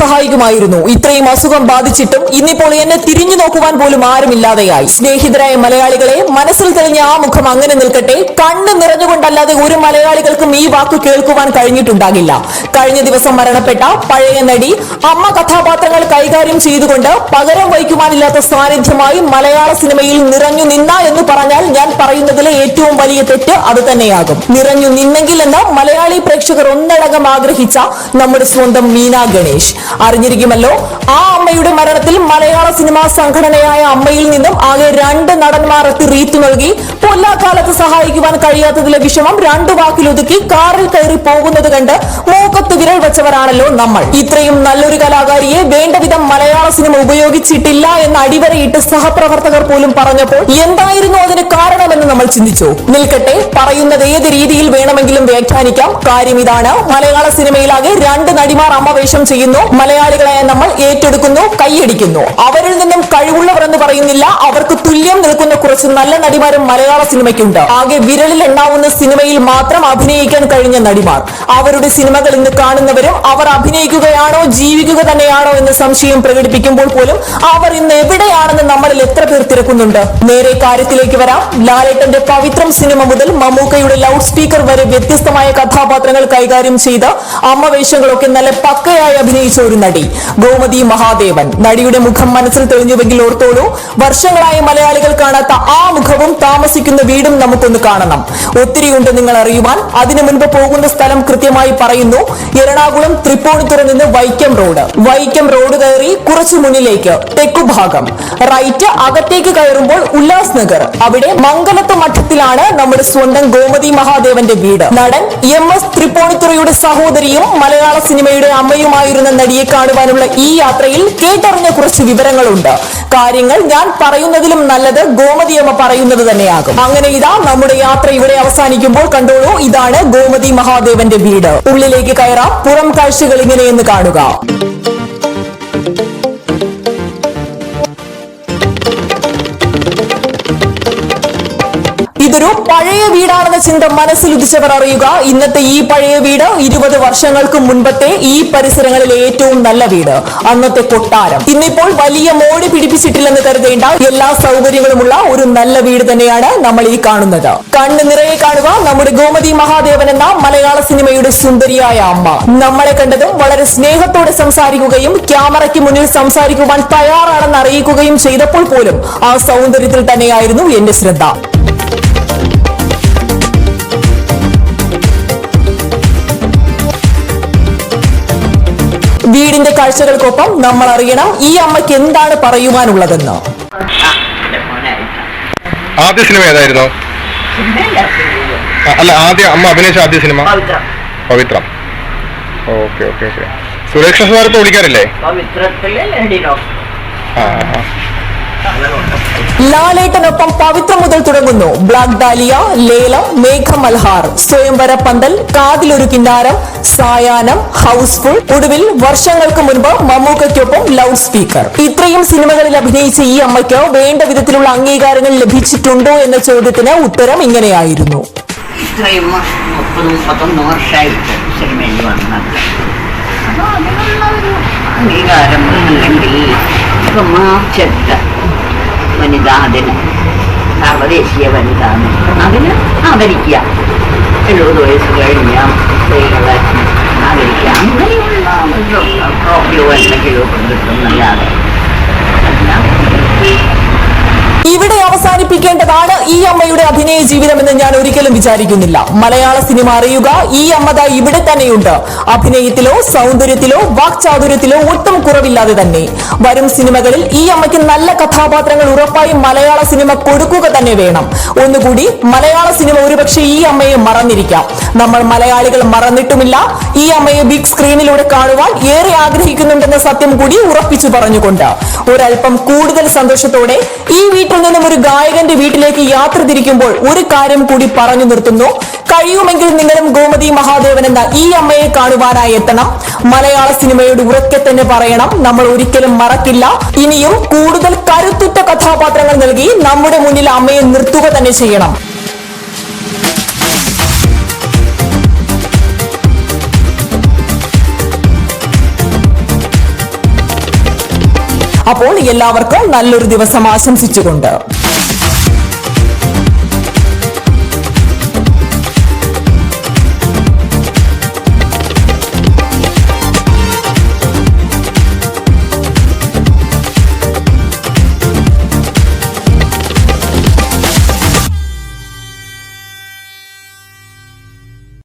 സഹായിക്കുമായിരുന്നു. ഇത്രയും അസുഖം ബാധിച്ചിട്ടും ഇന്നിപ്പോൾ എന്നെ തിരിഞ്ഞു നോക്കുവാൻ പോലും ആരുമില്ലാതെയായി. സ്നേഹിതരായ മലയാളികളെ മനസ്സിൽ തെളിഞ്ഞ ആ മുഖം അങ്ങനെ നിൽക്കട്ടെ. കണ്ണ് നിറഞ്ഞുകൊണ്ടല്ലാതെ ഒരു മലയാളികൾക്കും ഈ വാക്ക് കേൾക്കുവാൻ കഴിഞ്ഞിട്ടുണ്ടാകില്ല. കഴിഞ്ഞ ദിവസം മരണപ്പെട്ട പഴയ നടി അമ്മ കഥാപാത്രങ്ങൾ കൈകാര്യം ചെയ്തുകൊണ്ട് പകരം വഹിക്കുവാനില്ലാത്ത സാന്നിധ്യമായി മലയാള സിനിമയിൽ നിറഞ്ഞു നിന്ന എന്ന് പറഞ്ഞാൽ ഞാൻ പറയുന്നതിലെ ഏറ്റവും വലിയ തെറ്റ് അത് തന്നെയാകും. നിറഞ്ഞു നിന്നെങ്കിൽ എന്ന് മലയാളി പ്രേക്ഷകർ ഒന്നടങ്കം ആഗ്രഹിച്ച നമ്മുടെ സ്വന്തം മീന ഗണേഷ്. അറിഞ്ഞിരിക്കുമല്ലോ. ആ അമ്മയുടെ മരണത്തിൽ മലയാള സിനിമാ സംഘടനയായ അമ്മയിൽ നിന്നും ആകെ രണ്ട് നടന്മാർ എത്തി റീത്ത് നൽകി. പൊല്ലാക്കാലത്ത് സഹായിക്കുവാൻ കഴിയാത്തതിലെ വിഷമം രണ്ടു വാക്കിലൊതുക്കി കാറിൽ കയറി പോകുന്നത് കണ്ട് മൂക്കത്ത് വിരൽ വെച്ചവരാണല്ലോ നമ്മൾ. ഇത്രയും നല്ലൊരു കലാകാരിയെ വേണ്ട സിനിമ ഉപയോഗിച്ചിട്ടില്ല എന്ന് അടിവരയിട്ട് സഹപ്രവർത്തകർ പോലും പറഞ്ഞപ്പോൾ എന്തായിരുന്നു അതിന് കാരണമെന്ന് നമ്മൾ ചിന്തിച്ചു. നിൽക്കട്ടെ പറയുന്നത് ഏത് രീതിയിൽ വേണമെങ്കിലും വ്യാഖ്യാനിക്കാം. കാര്യം ഇതാണ്. മലയാള സിനിമയിലാകെ രണ്ട് നടിമാർ അമ്മവേഷം ചെയ്യുന്നു. മലയാളികളായ നമ്മൾ ഏറ്റെടുക്കുന്നു കൈയടിക്കുന്നു. അവരിൽ നിന്നും കഴിവുള്ളവർ എന്ന് പറയുന്നില്ല. അവർക്ക് തുല്യം നിൽക്കുന്ന കുറച്ച് നല്ല നടിമാരും മലയാള സിനിമയ്ക്കുണ്ട്. ആകെ വിരലിൽ എണ്ണാവുന്ന സിനിമയിൽ മാത്രം അഭിനയിക്കാൻ കഴിഞ്ഞ നടിമാർ. അവരുടെ സിനിമകൾ ഇന്ന് കാണുന്നവരും അവർ അഭിനയിക്കുകയാണോ ജീവിക്കുക തന്നെയാണോ എന്ന് സംശയം പ്രകടിപ്പിക്കുമ്പോൾ പോലും അവർ ഇന്ന് എവിടെയാണെന്ന് നമ്മളിൽ എത്ര പേർ തിരക്കുന്നുണ്ട്? നേരെ കാര്യത്തിലേക്ക് വരാം. ലാലേട്ടന്റെ പവിത്രം സിനിമ മുതൽ മമ്മൂക്കയുടെ ലൗഡ് സ്പീക്കർ വരെ വ്യത്യസ്തമായ കഥാപാത്രങ്ങൾ കൈകാര്യം ചെയ്ത് അമ്മവേഷങ്ങളൊക്കെ നല്ല പക്കയായി അഭിനയിച്ച ഒരു നടി ഗോമതി മഹാദേവൻ. നടിയുടെ മുഖം മനസ്സിൽ തെളിഞ്ഞുവെങ്കിൽ ഓർത്തോളൂ വർഷങ്ങളായി മലയാളികൾ കാണാത്ത ആ മുഖവും താമസിക്കുന്ന വീടും നമുക്കൊന്ന് കാണണം. ഒത്തിരി ഉണ്ട് നിങ്ങൾ അറിയുവാൻ. അതിനു മുൻപ് പോകുന്ന സ്ഥലം കൃത്യമായി പറയുന്നു എറണാകുളം തൃപ്പൂണിത്തുറ നിന്ന് വൈക്കം റോഡ്. വൈക്കം റോഡ് കയറി കുറച്ചു മുന്നിലേക്ക് തെക്കുഭാഗം റൈറ്റ് അകത്തേക്ക് കയറുമ്പോൾ ഉല്ലാസ് നഗർ. അവിടെ മംഗലത്ത് മഠത്തിലാണ് നമ്മുടെ സ്വന്തം ഗോമതി മഹാദേവന്റെ വീട്. നടൻ എം എസ് തൃപ്പൂണിത്തുറയുടെ സഹോദരിയും മലയാള സിനിമയുടെ അമ്മയുമായിരുന്ന നടിയെ കാണുവാനുള്ള ഈ യാത്രയിൽ കേട്ടറിഞ്ഞ കുറച്ച് വിവരങ്ങളുണ്ട്. കാര്യങ്ങൾ ഞാൻ പറയുന്നതിലും നല്ലത് ഗോമതി അമ്മ പറയുന്നത് തന്നെയാകും. അങ്ങനെ ഇതാ നമ്മുടെ യാത്ര ഇവിടെ അവസാനിക്കുമ്പോൾ കണ്ടോളൂ ഇതാണ് ഗോമതി മഹാദേവന്റെ വീട്. ഉള്ളിലേക്ക് കയറാം പുറം കാഴ്ചകൾ ഇങ്ങനെയെന്ന് കാണുക. ഇതൊരു പഴയ വീടാണെന്ന ചിന്ത മനസ്സിൽ ഉദിച്ചവർ അറിയുക. ഇന്നത്തെ ഈ പഴയ വീട് ഇരുപത് വർഷങ്ങൾക്ക് മുൻപത്തെ ഈ പരിസരങ്ങളിൽ ഏറ്റവും നല്ല വീട്. അന്നത്തെ കൊട്ടാരം. ഇന്നിപ്പോൾ വലിയ മോടി പിടിപ്പിച്ചിട്ടില്ലെന്ന് കരുതേണ്ട എല്ലാ സൗകര്യങ്ങളുമുള്ള ഒരു നല്ല വീട് തന്നെയാണ് നമ്മൾ ഈ കാണുന്നത്. കണ്ണ് നിറയെ കാണുക നമ്മുടെ ഗോമതി മഹാദേവൻ എന്ന മലയാള സിനിമയുടെ സുന്ദരിയായ അമ്മ. നമ്മളെ കണ്ടതും വളരെ സ്നേഹത്തോടെ സംസാരിക്കുകയും ക്യാമറയ്ക്ക് മുന്നിൽ സംസാരിക്കുവാൻ തയ്യാറാണെന്ന് അറിയിക്കുകയും ചെയ്തപ്പോൾ പോലും ആ സൗന്ദര്യത്തിൽ തന്നെയായിരുന്നു എന്റെ ശ്രദ്ധ. വീടിന്റെ കാഴ്ചകൾക്കൊപ്പം നമ്മൾ അറിയണം ഈ അമ്മയ്ക്ക് എന്താണ് പറയുവാനുള്ളതെന്ന്? ആദ്യ സിനിമ ഏതായിരുന്നു? അല്ല ആദ്യ അമ്മ അഭിനയിച്ച ആദ്യ cinema? Pavithram. Okay okay okay. Suresh സാറിപ്പോ വിളിക്കാറില്ലേ? പവിത്രത്തിലെ ആ. ലാലേട്ടനൊപ്പം പവിത്ര മുതൽ തുടങ്ങുന്നു. ബ്ലാക്ക് ഡാലിയ ലേലം മേഘമൽഹാർ സ്വയംവര പന്തൽ കാതിലൊരു കിന്നാരം സായാഹ്നം ഹൗസ്ഫുൾ ഒടുവിൽ വർഷങ്ങൾക്ക് മുൻപ് മമ്മൂക്കയ്ക്കൊപ്പം ലൗഡ് സ്പീക്കർ. ഇത്രയും സിനിമകളിൽ അഭിനയിച്ച ഈ അമ്മയ്ക്ക് വേണ്ട വിധത്തിലുള്ള അംഗീകാരങ്ങൾ ലഭിച്ചിട്ടുണ്ടോ എന്ന ചോദ്യത്തിന് ഉത്തരം ഇങ്ങനെയായിരുന്നു. ഇത്രയും അംഗീകാരം വനിതാ ദിനം സർവദേശീയ വനിതാ ദിനം അതിന് ആദരിക്കുക. എഴുപത് വയസ്സ് കഴിഞ്ഞ സ്ത്രീകളെ ആദരിക്കുക. അങ്ങനെയുള്ള ട്രോഫിയോ എന്തെങ്കിലുമോ കൊണ്ടിട്ടുന്നല്ലാതെ അല്ലാതെ ഇവിടെ അവസാനിപ്പിക്കേണ്ടതാണ് ഈ അമ്മയുടെ അഭിനയ ജീവിതമെന്ന് ഞാൻ ഒരിക്കലും വിചാരിക്കുന്നില്ല. മലയാള സിനിമ അറിയുക ഈ അമ്മത ഇവിടെ തന്നെയുണ്ട്. അഭിനയത്തിലോ സൗന്ദര്യത്തിലോ വാക്ചാതുര്യത്തിലോ ഒട്ടും കുറവില്ലാതെ തന്നെ. വരും സിനിമകളിൽ ഈ അമ്മയ്ക്ക് നല്ല കഥാപാത്രങ്ങൾ ഉറപ്പായും മലയാള സിനിമ കൊടുക്കുക തന്നെ വേണം. ഒന്നുകൂടി മലയാള സിനിമ ഒരുപക്ഷെ ഈ അമ്മയെ മറന്നിരിക്കാം. നമ്മൾ മലയാളികൾ മറന്നിട്ടുമില്ല. ഈ അമ്മയെ ബിഗ് സ്ക്രീനിലൂടെ കാണുവാൻ ഏറെ ആഗ്രഹിക്കുന്നുണ്ടെന്ന സത്യം കൂടി ഉറപ്പിച്ചു പറഞ്ഞുകൊണ്ട്. ഒരൽപ്പം കൂടുതൽ സന്തോഷത്തോടെ ഈ വീട്ടിൽ നിന്നും ഒരു ഗായകന്റെ വീട്ടിലേക്ക് യാത്ര തിരിക്കുമ്പോൾ ഒരു കാര്യം കൂടി പറഞ്ഞു നിർത്തുന്നു. കഴിയുമെങ്കിൽ നിങ്ങളും ഗോമതി മഹാദേവൻ എന്ന ഈ അമ്മയെ കാണുവാനായി എത്തണം. മലയാള സിനിമയുടെ ഉറക്കെ തന്നെ പറയണം. നമ്മൾ ഒരിക്കലും മറക്കില്ല. ഇനിയും കൂടുതൽ കരുത്തുറ്റ കഥാപാത്രങ്ങൾ നൽകി നമ്മുടെ മുന്നിൽ അമ്മയെ നിർത്തുക തന്നെ ചെയ്യണം. അപ്പോൾ എല്ലാവർക്കും നല്ലൊരു ദിവസം ആശംസിച്ചുകൊണ്ട്.